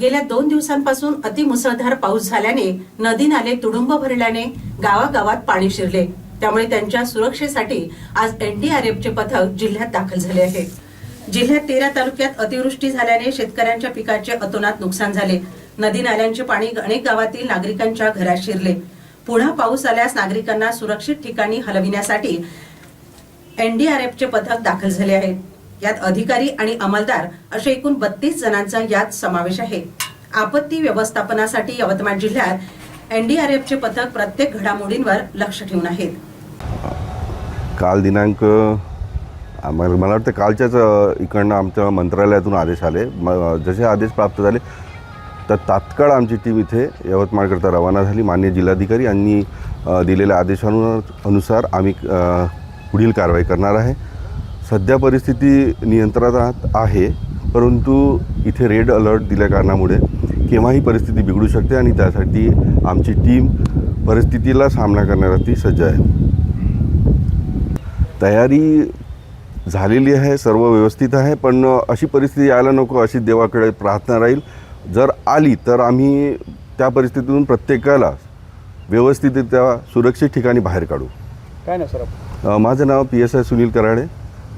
गेल्या दोन दिवसांपासून अतिमुसळधार पाऊस झाल्याने नदी नाले तुडुंब भरल्याने गावागावात पाणी शिरले. त्यामुळे त्यांच्या सुरक्षेसाठी आज एनडीआरएफचे पथक जिल्ह्यात दाखल झाले आहे. जिल्ह्यात तेरा तालुक्यात अतिवृष्टी झाल्याने शेतकऱ्यांच्या पिकाचे अतोनात नुकसान झाले. नदी नाल्यांचे पाणी अनेक गावातील नागरिकांच्या घरात शिरले. पुन्हा पाऊस आल्यास नागरिकांना सुरक्षित ठिकाणी हलविण्यासाठी एनडीआरएफचे पथक दाखल झाले आहे. यात अधिकारी आणि अंमलदार असे एकूण बत्तीस जणांचा यात समावेश आहे. आपत्ती व्यवस्थापनासाठी यवतमाळ जिल्ह्यात एनडीआरएफचे पथक प्रत्येक घडामोडींवर लक्ष ठेवून आहेत. काल दिनांक आम्हाला मला वाटतं कालच्याच इकडनं आमच्या मंत्रालयातून आदेश आले. म जसे आदेश प्राप्त झाले तर तात्काळ आमची टीम इथे यवतमाळकरता रवाना झाली. मान्य जिल्हाधिकारी यांनी दिलेल्या आदेशानु अनुसार आम्ही पुढील कारवाई करणार आहे. सध्या परिस्थिती नियंत्रणात आहे परंतु इथे रेड अलर्ट दिल्या कारणामुळे केव्हाही परिस्थिती बिघडू शकते आणि त्यासाठी आमची टीम परिस्थितीला सामना करण्यासाठी सज्ज आहे. तयारी झालेली आहे सर्व व्यवस्थित आहे पण अशी परिस्थिती यायला नको अशी देवाकडे प्रार्थना राहील. जर आली तर आम्ही त्या परिस्थितीतून प्रत्येकाला व्यवस्थितरित्या सुरक्षित ठिकाणी बाहेर काढू. काय ना सर माझं नाव P S I Sunil Karade.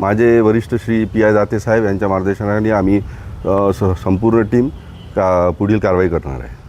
माझे वरिष्ठ श्री पी आय दाते साहेब यांच्या मार्गदर्शनाने आम्ही स संपूर्ण टीम का पुढील कारवाई करणार आहे.